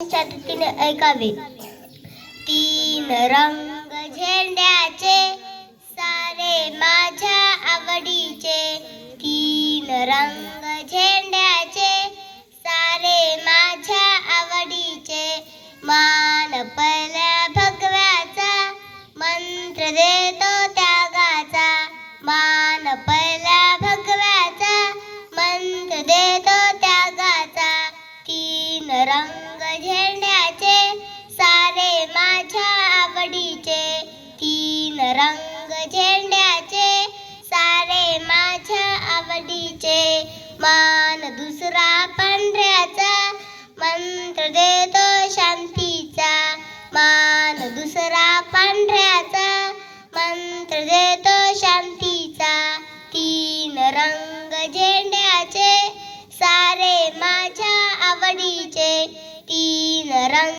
शांततेने ऐकावे. तीन रंग झेंड्याचे सारे माझ्या आवडीचे. तीन रंग झेंड्याचे सारे माझ्या आवडीचे. मान पल्या भगव्याचा मंत्र देतो त्यागाचा. मान पल्या भगव्याचा मंत्र देतो त्यागाचा. तीन रंग झेंड्याचे सारे माझ्या आवडीचे. तीन रंग झेंड्याचे सारे माझ्या आवडीचे. मान दुसरा पांढऱ्याचा मंत्र देतो शांतीचा. मान दुसरा पांढऱ्याचा मंत्र देतो शांतीचा. तीन रंग झेंड्याचे सारे